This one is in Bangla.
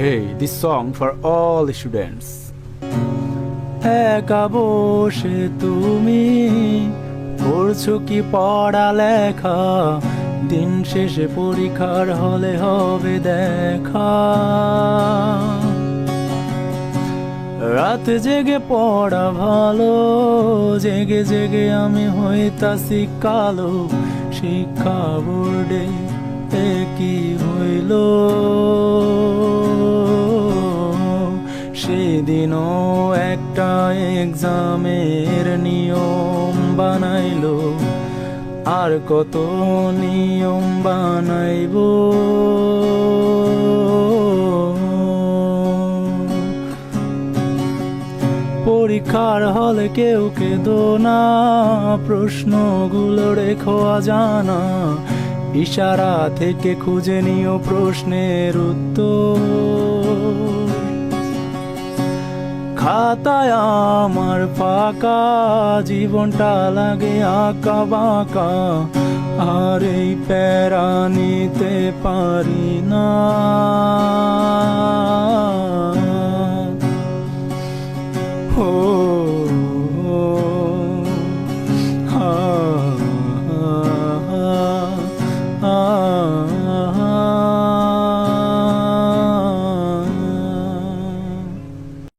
Hey, this song for all students. একা বসে তুমি করছ কি পড়ালেখা? দিন শেষে পরীক্ষার হলে হবে দেখা। রাত জেগে পড়া ভালো জেগে জেগে আমি হইতাছি কালো। শিক্ষা বোর্ডে কি হইল? সেদিনও একটা এক্সামের নিয়ম বানাইল। আর কত নিয়ম বানাইব? পরীক্ষার হলে কেউ কেদো না, প্রশ্নগুলো রেখো জানা ইশারা থেকে খুঁজে নিও প্রশ্নের উত্তর। খাতায় আমার ফাঁকা জীবনটা লাগে আঁকা বাঁকা। আর এই প্যারা নিতে পারি না। ও